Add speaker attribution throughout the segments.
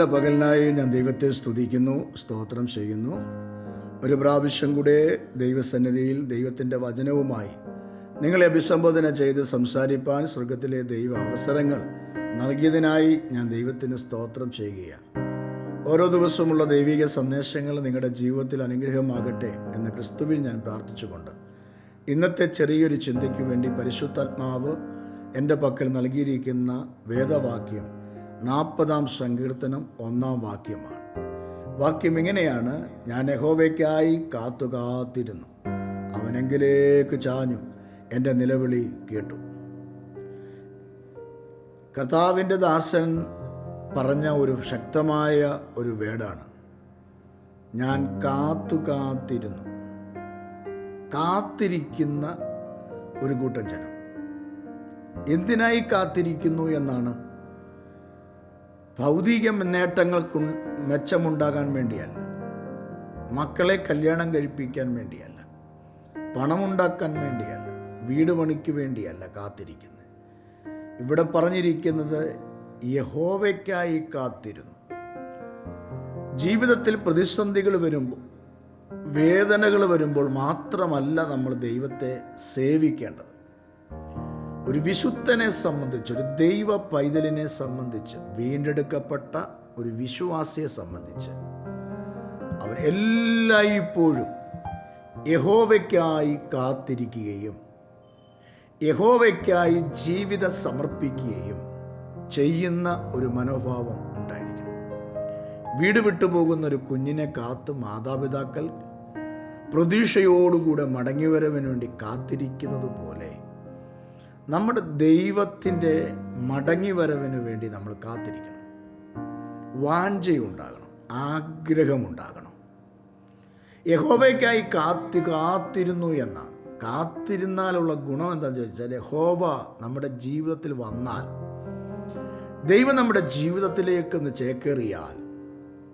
Speaker 1: നല്ല പകലിനായി ഞാൻ ദൈവത്തെ സ്തുതിക്കുന്നു സ്തോത്രം ചെയ്യുന്നു. ഒരു പ്രാവശ്യം കൂടെ ദൈവസന്നിധിയിൽ ദൈവത്തിന്റെ വചനവുമായി നിങ്ങളെ അഭിസംബോധന ചെയ്ത് സംസാരിപ്പാൻ സ്വർഗത്തിലെ ദൈവ അവസരങ്ങൾ നൽകിയതിനായി ഞാൻ ദൈവത്തിന് സ്തോത്രം ചെയ്യുകയാണ്. ഓരോ ദിവസവുമുള്ള ദൈവിക സന്ദേശങ്ങൾ നിങ്ങളുടെ ജീവിതത്തിൽ അനുഗ്രഹമാകട്ടെ എന്ന് ക്രിസ്തുവിൽ ഞാൻ പ്രാർത്ഥിച്ചുകൊണ്ട് ഇന്നത്തെ ചെറിയൊരു ചിന്തയ്ക്ക് വേണ്ടി പരിശുദ്ധാത്മാവ് എന്റെ പക്കൽ നൽകിയിരിക്കുന്ന വേദവാക്യം നാൽപ്പതാം സങ്കീർത്തനം ഒന്നാം വാക്യമാണ്. വാക്യം ഇങ്ങനെയാണ് ഞാൻ യഹോവയ്ക്കായി കാത്തു കാത്തിരുന്നു അവനെങ്കിലേക്ക് ചാഞ്ഞു. എന്റെ നിലവിളി കേട്ടു. കർത്താവിന്റെ ദാസൻ പറഞ്ഞ ഒരു ശക്തമായ ഒരു വേടാണ്. ഞാൻ കാത്തു കാത്തിരുന്നു കാത്തിരിക്കുന്ന ഒരു കൂട്ടം ജനം. എന്തിനായി കാത്തിരിക്കുന്നു എന്നാണ് ഭൗതിക നേട്ടങ്ങൾക്ക് മെച്ചമുണ്ടാകാൻ വേണ്ടിയല്ല. മക്കളെ കല്യാണം കഴിപ്പിക്കാൻ വേണ്ടിയല്ല. പണമുണ്ടാക്കാൻ വേണ്ടിയല്ല. വീട് പണിക്ക് വേണ്ടിയല്ല കാത്തിരിക്കുന്നത്. ഇവിടെ പറഞ്ഞിരിക്കുന്നത് യഹോവയ്ക്കായി കാത്തിരുന്നു. ജീവിതത്തിൽ പ്രതിസന്ധികൾ വരുമ്പോൾ വേദനകൾ വരുമ്പോൾ മാത്രമല്ല നമ്മൾ ദൈവത്തെ സേവിക്കേണ്ടത്. ഒരു വിശുദ്ധനെ സംബന്ധിച്ച് ഒരു ദൈവ പൈതലിനെ സംബന്ധിച്ച് വീണ്ടെടുക്കപ്പെട്ട ഒരു വിശ്വാസിയെ സംബന്ധിച്ച് അവൻ എല്ലായ്പ്പോഴും യഹോവയ്ക്കായി കാത്തിരിക്കുകയും യഹോവയ്ക്കായി ജീവിതം സമർപ്പിക്കുകയും ചെയ്യുന്ന ഒരു മനോഭാവം ഉണ്ടായിരിക്കണം വീട് വിട്ടുപോകുന്ന ഒരു കുഞ്ഞിനെ കാത്ത് മാതാപിതാക്കൾ പ്രതീക്ഷയോടുകൂടെ മടങ്ങിവരവിന് വേണ്ടി കാത്തിരിക്കുന്നത് പോലെ നമ്മുടെ ദൈവത്തിന്റെ മടങ്ങിവരവിന് വേണ്ടി നമ്മൾ കാത്തിരിക്കണം. വാഞ്ചയുണ്ടാകണം ആഗ്രഹമുണ്ടാകണം. യഹോവയ്ക്കായി കാത്തി കാത്തിരുന്നു എന്നാണ്. കാത്തിരുന്നാലുള്ള ഗുണം എന്താണെന്ന് ചോദിച്ചാൽ യഹോവ നമ്മുടെ ജീവിതത്തിൽ വന്നാൽ ദൈവം നമ്മുടെ ജീവിതത്തിലേക്ക് ഒന്ന് ചേക്കേറിയാൽ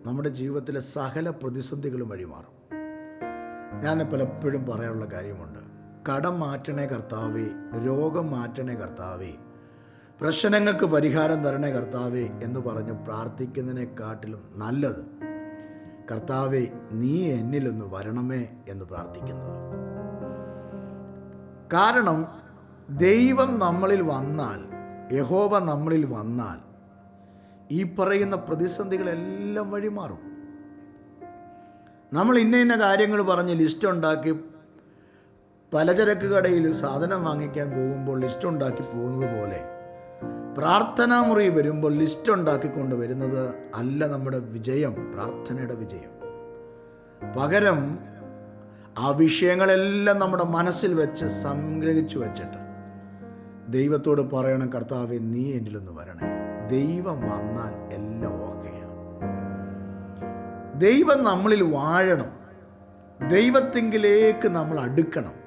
Speaker 1: നമ്മുടെ ജീവിതത്തിലെ സകല പ്രതിസന്ധികളും വഴിമാറും. ഞാൻ പലപ്പോഴും പറയാനുള്ള കാര്യമുണ്ട്. കടം മാറ്റണേ കർത്താവേ രോഗം മാറ്റണേ കർത്താവേ പ്രശ്നങ്ങൾക്ക് പരിഹാരം തരണേ കർത്താവേ എന്ന് പറഞ്ഞ് പ്രാർത്ഥിക്കുന്നതിനെക്കാട്ടിലും നല്ലത് കർത്താവെ നീ എന്നിലൊന്ന് വരണമേ എന്ന് പ്രാർത്ഥിക്കുന്നത് കാരണം ദൈവം നമ്മളിൽ വന്നാൽ യഹോവ നമ്മളിൽ വന്നാൽ ഈ പറയുന്ന പ്രതിസന്ധികളെല്ലാം വഴിമാറും. നമ്മൾ ഇന്ന ഇന്ന കാര്യങ്ങൾ പറഞ്ഞ് ലിസ്റ്റ് ഉണ്ടാക്കി പലചരക്ക് കടയിൽ സാധനം വാങ്ങിക്കാൻ പോകുമ്പോൾ ലിസ്റ്റ് ഉണ്ടാക്കി പോകുന്നത് പോലെ. പ്രാർത്ഥനാ മുറി വരുമ്പോൾ ലിസ്റ്റ് ഉണ്ടാക്കിക്കൊണ്ട് വരുന്നത് അല്ല നമ്മുടെ വിജയം പ്രാർത്ഥനയുടെ വിജയം. പകരം ആ വിഷയങ്ങളെല്ലാം നമ്മുടെ മനസ്സിൽ വെച്ച് സംഗ്രഹിച്ചു വെച്ചിട്ട് ദൈവത്തോട് പറയണം കർത്താവെ നീ എന്നിലൊന്ന് വരണേ. ദൈവം വന്നാൽ എല്ലാം ഓക്കെയാണ്. ദൈവം നമ്മളിൽ വാഴണം. ദൈവത്തെങ്കിലേക്ക് നമ്മൾ അടുക്കണം.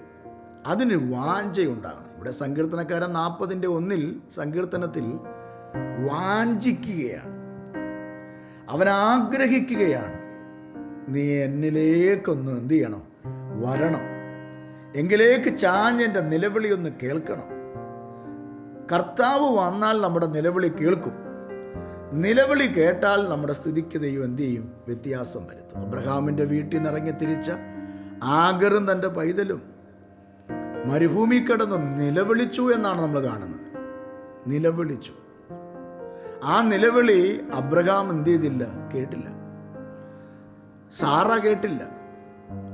Speaker 1: അതിന് വാഞ്ചയുണ്ടാകണം. ഇവിടെ സങ്കീർത്തനക്കാരൻ നാൽപ്പതിന്റെ ഒന്നിൽ സങ്കീർത്തനത്തിൽ വാഞ്ചിക്കുകയാണ്. അവൻ ആഗ്രഹിക്കുകയാണ് നീ എന്നിലേക്കൊന്ന് എന്ത് ചെയ്യണം? വരണം. എങ്കിലേക്ക് ചാഞ്ഞെന്റെ നിലവിളി ഒന്ന് കേൾക്കണം. കർത്താവ് വന്നാൽ നമ്മുടെ നിലവിളി കേൾക്കും. നിലവിളി കേട്ടാൽ നമ്മുടെ സ്ഥിതിക്ക് ദൈവം എന്തു ചെയ്യും? വ്യത്യാസം വരുത്തും. അബ്രഹാമിന്റെ വീട്ടിൽ നിന്ന് ഇറങ്ങി തിരിച്ച ആഗറും തന്റെ പൈതലും മരുഭൂമി കിടന്ന് നിലവിളിച്ചു എന്നാണ് നമ്മൾ കാണുന്നത്. നിലവിളിച്ചു. ആ നിലവിളി അബ്രഹാം എന്ത് ചെയ്തില്ല? കേട്ടില്ല. സാറ കേട്ടില്ല.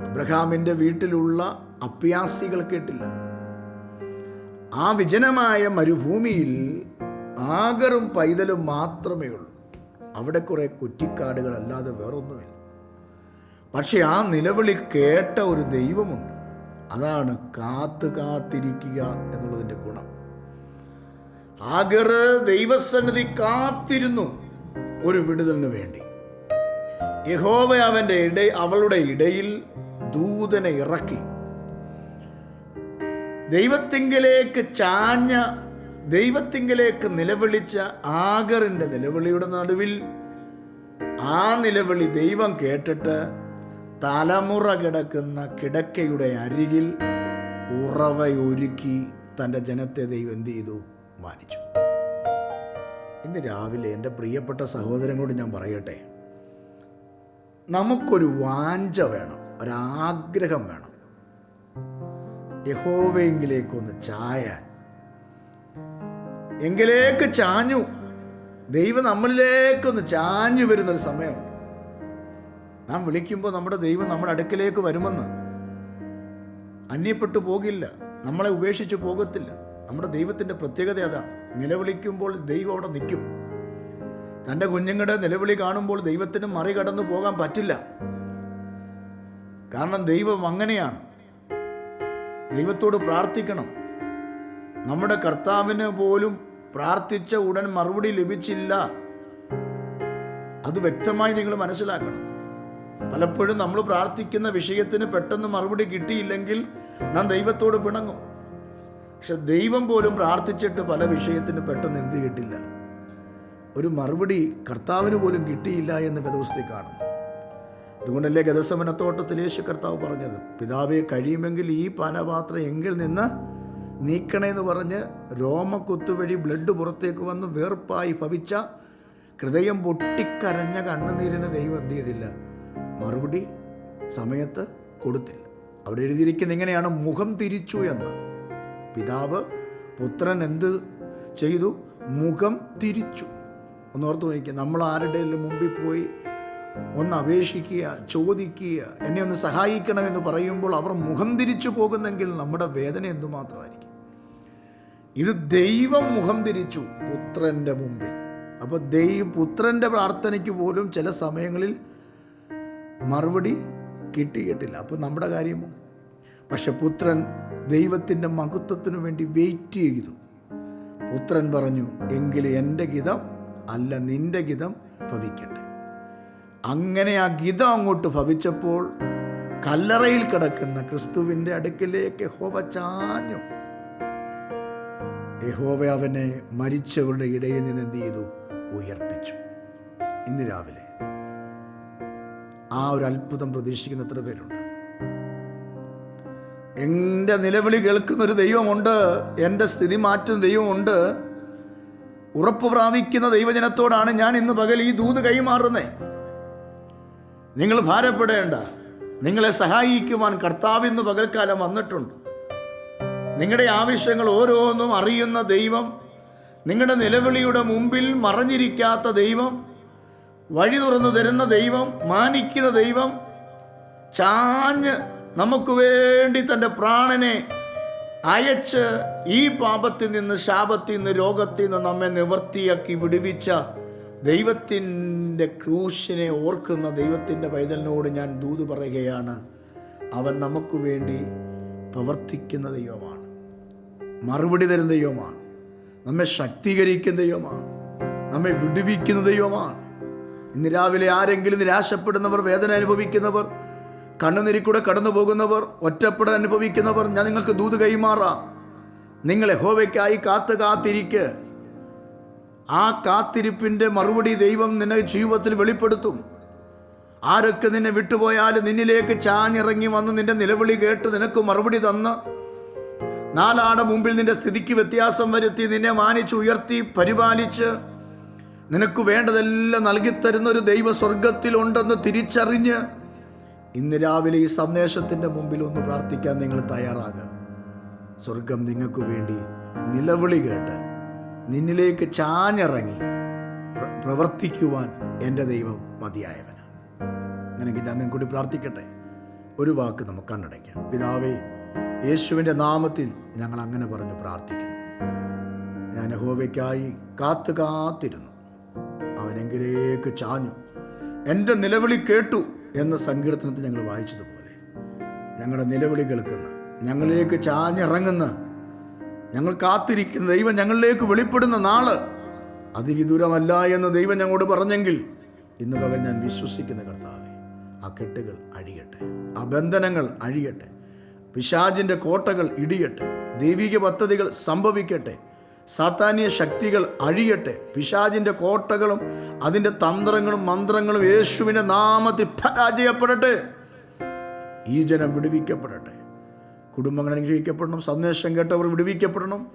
Speaker 1: അബ്രഹാമിന്റെ വീട്ടിലുള്ള അഭ്യാസികൾ കേട്ടില്ല. ആ വിജനമായ മരുഭൂമിയിൽ ആഗറും പൈതലും മാത്രമേ ഉള്ളൂ. അവിടെ കുറേ കുറ്റിക്കാടുകൾ അല്ലാതെ വേറൊന്നുമില്ല. പക്ഷെ ആ നിലവിളി കേട്ട ഒരു ദൈവമുണ്ട്. അതാണ് കാത്ത് കാത്തിരിക്കുക എന്നുള്ളതിന്റെ ഗുണം. ആഗർ ദൈവസന്നിധി കാത്തിരുന്നു ഒരു വിടുതലിന് വേണ്ടി. യഹോവ അവന്റെ ഇട അവളുടെ ഇടയിൽ ദൂതനെ ഇറക്കി. ദൈവത്തിങ്കലേക്ക് ചാഞ്ഞ ദൈവത്തിങ്കലേക്ക് നിലവിളിച്ച ആഗറിന്റെ നിലവിളിയുടെ നടുവിൽ ആ നിലവിളി ദൈവം കേട്ടിട്ട് തലമുറ കിടക്കുന്ന കിടക്കയുടെ അരികിൽ ഉറവയൊരുക്കി തന്റെ ജനത്തെ ദൈവം എന്ത് ചെയ്തു? മാനിച്ചു ഇന്ന് രാവിലെ എന്റെ പ്രിയപ്പെട്ട സഹോദരങ്ങളോട് ഞാൻ പറയട്ടെ. നമുക്കൊരു വാഞ്ച വേണം ഒരാഗ്രഹം വേണം. യഹോവയെങ്കിലേക്കൊന്ന് ചായാൻ. എങ്കിലേക്ക് ചാഞ്ഞു. ദൈവം നമ്മളിലേക്കൊന്ന് ചാഞ്ഞു വരുന്നൊരു സമയമുണ്ട്. നാം വിളിക്കുമ്പോൾ നമ്മുടെ ദൈവം നമ്മുടെ അടുക്കലേക്ക് വരുമെന്ന്. അന്യപ്പെട്ടു പോകില്ല. നമ്മളെ ഉപേക്ഷിച്ച് പോകത്തില്ല. നമ്മുടെ ദൈവത്തിന്റെ പ്രത്യേകത അതാണ്. നിലവിളിക്കുമ്പോൾ ദൈവം അവിടെ നിൽക്കും. തന്റെ കുഞ്ഞുങ്ങളുടെ നിലവിളി കാണുമ്പോൾ ദൈവത്തിന് മറികടന്നു പോകാൻ പറ്റില്ല. കാരണം ദൈവം അങ്ങനെയാണ്. ദൈവത്തോട് പ്രാർത്ഥിക്കണം. നമ്മുടെ കർത്താവിന് പോലും പ്രാർത്ഥിച്ച ഉടൻ മറുപടി ലഭിച്ചില്ല. അത് വ്യക്തമായി നിങ്ങൾ മനസ്സിലാക്കണം. പലപ്പോഴും നമ്മൾ പ്രാർത്ഥിക്കുന്ന വിഷയത്തിന് പെട്ടെന്ന് മറുപടി കിട്ടിയില്ലെങ്കിൽ നാം ദൈവത്തോട് പിണങ്ങും. പക്ഷെ ദൈവം പോലും പ്രാർത്ഥിച്ചിട്ട് പല വിഷയത്തിന് പെട്ടെന്ന് എന്ത് കിട്ടില്ല. ഒരു മറുപടി കർത്താവിന് പോലും കിട്ടിയില്ല എന്ന് വേദവസ്ഥയിൽ കാണുന്നു. അതുകൊണ്ടല്ലേ ഗതസമനത്തോട്ടത്തിൽ യേശു കർത്താവ് പറഞ്ഞത് പിതാവെ കഴിയുമെങ്കിൽ ഈ പാനപാത്രം എങ്കിൽ നിന്ന് നീക്കണേന്ന് പറഞ്ഞ് രോമക്കുത്തു വഴി ബ്ലഡ് പുറത്തേക്ക് വന്ന് വേർപ്പായി ഭവിച്ച ഹൃദയം പൊട്ടിക്കരഞ്ഞ കണ്ണുനീരിന് ദൈവം എന്ത് ചെയ്തില്ല മറുപടി സമയത്ത് കൊടുത്തില്ല. അവിടെ എഴുതിയിരിക്കുന്ന ഇങ്ങനെയാണ് മുഖം തിരിച്ചു എന്ന്. പിതാവ് പുത്രൻ എന്ത് ചെയ്തു? മുഖം തിരിച്ചു. ഒന്ന് ഓർത്ത് നോക്കിക്കുക നമ്മൾ ആരുടെയും മുമ്പിൽ പോയി ഒന്ന് അപേക്ഷിക്കുക ചോദിക്കുക എന്നെ ഒന്ന് സഹായിക്കണമെന്ന് പറയുമ്പോൾ അവർ മുഖം തിരിച്ചു പോകുന്നെങ്കിൽ നമ്മുടെ വേദന എന്തുമാത്രമായിരിക്കും? ഇത് ദൈവം മുഖം തിരിച്ചു പുത്രന്റെ മുമ്പിൽ. അപ്പോൾ ദൈവ പുത്രന്റെ പ്രാർത്ഥനയ്ക്ക് പോലും ചില സമയങ്ങളിൽ മറുപടി കിട്ടിയിട്ടില്ല. അപ്പോൾ നമ്മുടെ കാര്യമോ പക്ഷെ പുത്രൻ ദൈവത്തിന്റെ മഹത്വത്തിനു വേണ്ടി വെയിറ്റ് ചെയ്തു. പുത്രൻ പറഞ്ഞു എങ്കിൽ എന്റെ ഗീതം അല്ല നിന്റെ ഗീതം ഭവിക്കട്ടെ. അങ്ങനെ ആ ഗീതം അങ്ങോട്ട് ഭവിച്ചപ്പോൾ കല്ലറയിൽ കിടക്കുന്ന ക്രിസ്തുവിന്റെ അടുക്കിലേക്ക് ഹോവ ചാഞ്ഞു. യഹോവ അവനെ മരിച്ചവരുടെ ഇടയിൽ നിന്ന് എന്ത് ചെയ്തു? ഉയർപ്പിച്ചു. ഇന്ന് രാവിലെ ആ ഒരു അത്ഭുതം പ്രതീക്ഷിക്കുന്ന എത്ര പേരുണ്ട്? എന്റെ നിലവിളി കേൾക്കുന്നൊരു ദൈവമുണ്ട് എന്റെ സ്ഥിതി മാറ്റുന്ന ദൈവമുണ്ട്. ഉറപ്പ് പ്രാപിക്കുന്ന ദൈവജനത്തോടാണ് ഞാൻ ഇന്ന് പകൽ ഈ ദൂത് കൈമാറുന്നേ. നിങ്ങൾ ഭാരപ്പെടേണ്ട. നിങ്ങളെ സഹായിക്കുവാൻ കർത്താവ് ഇന്ന് പകൽക്കാലം വന്നിട്ടുണ്ട്. നിങ്ങളുടെ ആവശ്യങ്ങൾ ഓരോന്നും അറിയുന്ന ദൈവം നിങ്ങളുടെ നിലവിളിയുടെ മുമ്പിൽ മറഞ്ഞിരിക്കാത്ത ദൈവം വഴി തുറന്നു തരുന്ന ദൈവം മാനിക്കുന്ന ദൈവം ചാഞ്ഞ് നമുക്ക് വേണ്ടി തന്റെ പ്രാണനെ അയച്ച് ഈ പാപത്തിൽ നിന്ന് ശാപത്തിൽ നിന്ന് രോഗത്തിൽ നിന്ന് നമ്മെ നിവർത്തിയാക്കി വിടുവിച്ച ദൈവത്തിന്റെ ക്രൂശിനെ ഓർക്കുന്ന ദൈവത്തിന്റെ പൈതലിനോട് ഞാൻ ദൂത് പറയുകയാണ്. അവൻ നമുക്ക് വേണ്ടി പ്രവർത്തിക്കുന്ന ദൈവമാണ്. മറുപടി തരുന്ന ദൈവമാണ്. നമ്മെ ശക്തീകരിക്കുന്ന ദൈവമാണ്. നമ്മെ വിടുവിക്കുന്ന ദൈവമാണ്. ഇന്ന് രാവിലെ ആരെങ്കിലും നിരാശപ്പെടുന്നവർ വേദന അനുഭവിക്കുന്നവർ കണ്ണുനിരിക്കൂടെ കടന്നു പോകുന്നവർ ഒറ്റപ്പെടൽ അനുഭവിക്കുന്നവർ ഞാൻ നിങ്ങൾക്ക് ദൂത് കൈമാറാം. നിങ്ങളെ ഹോവയ്ക്കായി കാത്ത് കാത്തിരിക്ക്. ആ കാത്തിരിപ്പിന്റെ മറുപടി ദൈവം നിന്നെ ജീവിതത്തിൽ വെളിപ്പെടുത്തും. ആരൊക്കെ നിന്നെ വിട്ടുപോയാലും നിന്നിലേക്ക് ചാഞ്ഞിറങ്ങി വന്ന് നിന്റെ നിലവിളി കേട്ട് നിനക്ക് മറുപടി തന്ന് നാലാട മുമ്പിൽ നിന്റെ സ്ഥിതിക്ക് വ്യത്യാസം വരുത്തി നിന്നെ മാനിച്ച് ഉയർത്തി പരിപാലിച്ച് നിനക്ക് വേണ്ടതെല്ലാം നൽകിത്തരുന്ന ഒരു ദൈവ സ്വർഗത്തിലുണ്ടെന്ന് തിരിച്ചറിഞ്ഞ് ഇന്ന് രാവിലെ ഈ സന്ദേശത്തിന്റെ മുമ്പിൽ ഒന്ന് പ്രാർത്ഥിക്കാൻ നിങ്ങൾ തയ്യാറാകുക സ്വർഗം നിങ്ങൾക്ക് വേണ്ടി നിലവിളി കേട്ട് നിന്നിലേക്ക് ചാഞ്ഞിറങ്ങി പ്ര- പ്രവർത്തിക്കുവാൻ എന്റെ ദൈവം മതിയായവനാണ്. അങ്ങനെങ്കിൽ ഞാൻ നിങ്ങൾ കൂടി പ്രാർത്ഥിക്കട്ടെ. ഒരു വാക്ക് നമുക്ക് കണ്ണടയ്ക്കാം. പിതാവേ യേശുവിന്റെ നാമത്തിൽ ഞങ്ങൾ അങ്ങനെ പറഞ്ഞ് പ്രാർത്ഥിക്കുന്നു. ഞാൻ യഹോവയ്ക്കായി കാത്തു കാത്തിരുന്നു. അവനെങ്കിലേക്ക് ചാഞ്ഞു. എന്റെ നിലവിളി കേട്ടു എന്ന സങ്കീർത്തനത്തിൽ ഞങ്ങൾ വായിച്ചതുപോലെ. ഞങ്ങളുടെ നിലവിളി കേൾക്കുന്ന. ഞങ്ങളിലേക്ക് ചാഞ്ഞിറങ്ങുന്ന. ഞങ്ങൾ കാത്തിരിക്കുന്ന. ദൈവം ഞങ്ങളിലേക്ക് വെളിപ്പെടുന്ന നാൾ. അതിവിദൂരമല്ല എന്ന് ദൈവം ഞങ്ങളോട് പറഞ്ഞെങ്കിൽ ഇന്ന് പകൽ ഞാൻ വിശ്വസിക്കുന്ന കർത്താവെ ആ കെട്ടുകൾ അഴിയട്ടെ. ആ ബന്ധനങ്ങൾ അഴിയട്ടെ. പിശാജിന്റെ കോട്ടകൾ ഇടിയട്ടെ. ദൈവിക പദ്ധതികൾ സംഭവിക്കട്ടെ. സാത്താന്യ ശക്തികൾ അഴിയട്ടെ. പിശാജിന്റെ കോട്ടകളും അതിന്റെ തന്ത്രങ്ങളും മന്ത്രങ്ങളും യേശുവിന്റെ നാമത്തിൽ പരാജയപ്പെടട്ടെ ഈ ജനം വിടുവിക്കപ്പെടട്ടെ. കുടുംബങ്ങൾ അനുഗ്രഹിക്കപ്പെടണം. സന്ദേശം കേട്ടവർ വിടുവിക്കപ്പെടണം.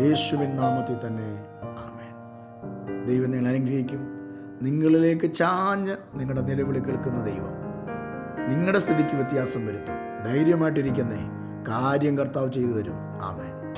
Speaker 1: യേശുവിൻ നാമത്തിൽ തന്നെ ആമേൻ. ദൈവം നിങ്ങൾ അനുഗ്രഹിക്കും. നിങ്ങളിലേക്ക് ചാഞ്ഞ് നിങ്ങളുടെ നിലവിളി കേൾക്കുന്ന ദൈവം നിങ്ങളുടെ സ്ഥിതിക്ക് വ്യത്യാസം വരുത്തും. ധൈര്യമായിട്ടിരിക്കുന്നേ. കാര്യം കർത്താവ് ചെയ്തു തരും. ആമേൻ.